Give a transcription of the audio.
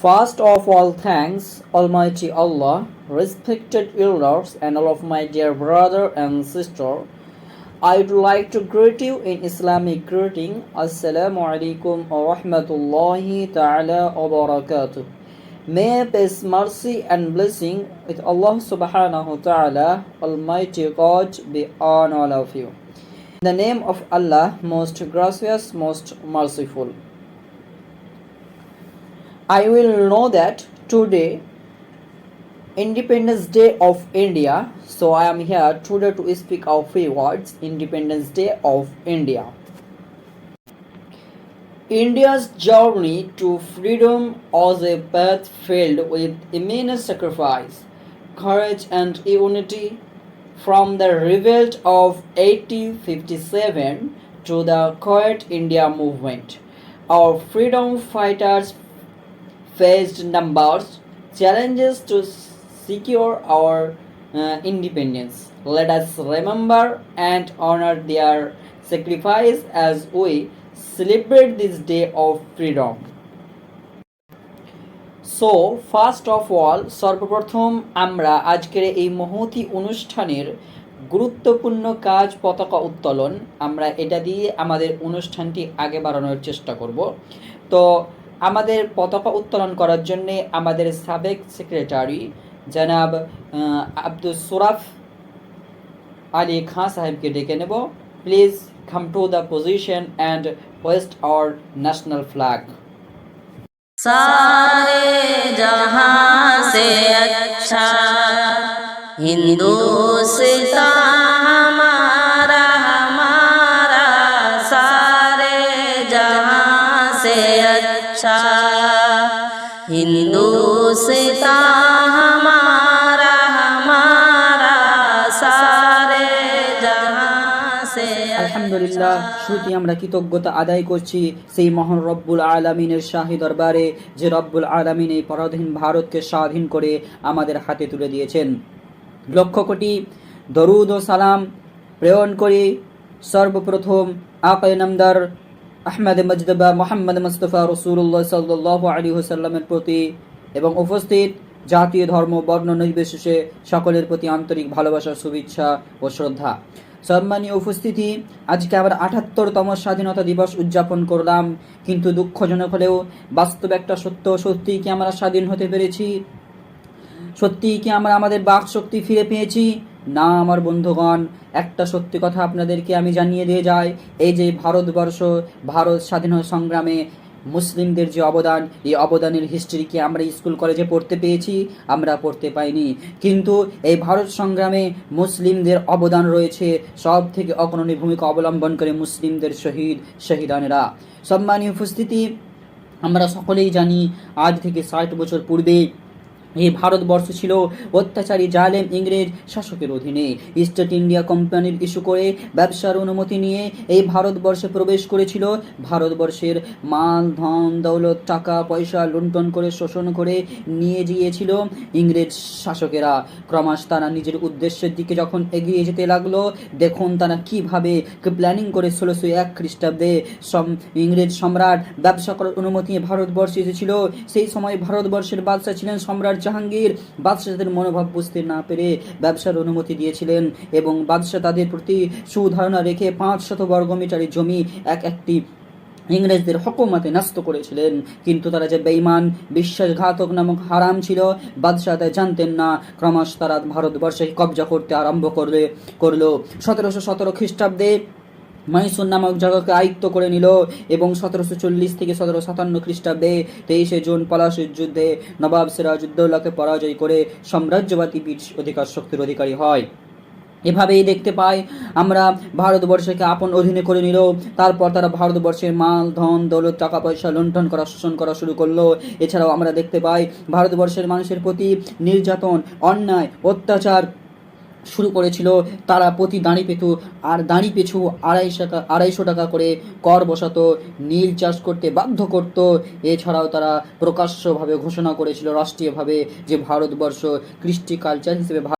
First of all, thanks, Almighty Allah, respected elders, and all of my dear brother and sister. I would like to greet you in Islamic greeting. Assalamu alaikum wa rahmatullahi ta'ala wa barakatuh. May peace, mercy, and blessing with Allah subhanahu wa ta'ala, Almighty God, be on all of you. In the name of Allah, most gracious, most merciful. I will know that today Independence Day of India. So I am here today to speak of few words. Independence Day of India. India's journey to freedom was a path filled with immense sacrifice, courage, and unity. From the revolt of 1857 to the Quiet India movement, our freedom fighters faced numbers challenges to secure our uh, independence. Let us remember and honor their sacrifice as we celebrate this day of freedom. So first of all সর্বপ্রথম আমরা আজকের এই মহতি অনুষ্ঠানের গুরুত্বপূর্ণ কাজ পতাকা উত্তোলন আমরা এটা দিয়ে আমাদের অনুষ্ঠানটি আগে বাড়ানোর চেষ্টা করব তো আমাদের পতাকা উত্তোলন করার জন্য আমাদের সাবেক সেক্রেটারি জনাব আব্দুল সোরাফ আলী খাঁ সাহেবকে ডেকে নেব। Please come to the position and hoist our national flag সারে জাহা সে আচ্ছা হিন্দুস্তান जहां से अच्छा हिंदुस्तान हमारा हमारा सारे जहां से আলহামদুলিল্লাহ শুরুতে আমরা কৃতজ্ঞতা আদায় করছি সেই মহান রব্বুল আলমিনের শাহী দরবারে যে রব্বুল আলমিন এই পরাধীন ভারতকে স্বাধীন করে আমাদের হাতে তুলে দিয়েছেন লক্ষ কোটি দরুদ ও সালাম প্রেরণ করি সর্বপ্রথম আকায় নামদার আহমেদ মজদবা, মোহাম্মদ মুস্তফা রসুল্লাহ সাল্লাহ আলী হোসাল্লামের প্রতি এবং উপস্থিত জাতীয় ধর্ম, বর্ণ নির্বিশেষে সকলের প্রতি আন্তরিক ভালোবাসা, শুভেচ্ছা ও শ্রদ্ধা। সম্মানীয় উপস্থিতি, আজকে আবার আঠাত্তরতম স্বাধীনতা দিবস উদযাপন করলাম, কিন্তু দুঃখজনক হলেও বাস্তব একটা সত্য সত্যি কি আমরা স্বাধীন হতে পেরেছি? সত্যি কি আমরা আমাদের বাক শক্তি ফিরে পেয়েছি? না, আমার বন্ধুগণ, একটা সত্যি কথা আপনাদেরকে আমি জানিয়ে দিয়ে যাই। এই যে ভারতবর্ষ, ভারত স্বাধীনতা সংগ্রামে মুসলিমদের যে অবদান, এই অবদানের হিস্ট্রিকে আমরা স্কুল কলেজে পড়তে পেয়েছি, আমরা পড়তে পাইনি। কিন্তু এই ভারত সংগ্রামে মুসলিমদের অবদান রয়েছে সব থেকে অগ্রণী ভূমিকা অবলম্বন করে মুসলিমদের শহীদ, শহীদানেরা। সম্মানীয় উপস্থিতি, আমরা সকলেই জানি, আজ থেকে ষাট বছর পূর্বে এই ভারতবর্ষ ছিল অত্যাচারী, জালেম ইংরেজ শাসকের অধীনে। ইস্ট ইন্ডিয়া কোম্পানির ইস্যু করে ব্যবসার অনুমতি নিয়ে এই ভারতবর্ষে প্রবেশ করেছিল। ভারতবর্ষের মাল, ধন, দৌলত, টাকা, পয়সা লুণ্ঠন করে, শোষণ করে নিয়ে গিয়েছিল ইংরেজ শাসকেরা। ক্রমাশ তারা নিজের উদ্দেশ্যের দিকে যখন এগিয়ে যেতে লাগল, দেখুন তারা কীভাবে প্ল্যানিং করে ষোলোশো এক খ্রিস্টাব্দে সম, ইংরেজ সম্রাট ব্যবসা করার অনুমতি ভারতবর্ষে এসেছিল। সেই সময় ভারতবর্ষের বাদশাহ ছিলেন সম্রাট জাহাঙ্গীর বাদশাহদের মনোভাব বুঝতে না পেরে ব্যবসার অনুমতি দিয়েছিলেন এবং বাদশাহ তাদের প্রতি সুধারণা রেখে পাঁচ শত বর্গমিটারের জমি এক একটি ইংরেজদের হকুমতে ন্যস্ত করেছিলেন। কিন্তু তারা যে বেঈমান, বিশ্বাসঘাতক নামক হারাম ছিল, বাদশাহ তা জানতেন না। ক্রমশ তারা ভারতবর্ষে কবজা করতে আরম্ভ করলে করল। সতেরোশো সতেরো খ্রিস্টাব্দে মাইসুর নামক জায়গাকে আয়ত্ত করে নিল এবং সতেরোশো চল্লিশ থেকে সতেরো সাতান্ন খ্রিস্টাব্দে তেইশে জুন পলাশির যুদ্ধে নবাব সিরাজউদ্দৌলাকে পরাজয় করে সাম্রাজ্যবাদী বীর অধিকার শক্তির অধিকারী হয়। এভাবেই দেখতে পাই আমরা ভারতবর্ষকে আপন অধীনে করে নিল, তারপর তারা ভারতবর্ষের মাল, ধন, দৌলত টাকা পয়সা লুণ্ঠন করা, শোষণ করা শুরু করল। এছাড়াও আমরা দেখতে পাই ভারতবর্ষের মানুষের প্রতি নির্যাতন, অন্যায়, অত্যাচার শুরু করেছিল তারা প্রতি দাঁড়ি পেতু, আর দাঁড়ি পিছু আড়াইশো টাকা আড়াইশো টাকা করে কর বসাতো, নীল চাষ করতে বাধ্য করত। এছাড়াও তারা প্রকাশ্যভাবে ঘোষণা করেছিল রাষ্ট্রীয়ভাবে যে ভারতবর্ষ কৃষ্টি কালচার হিসেবে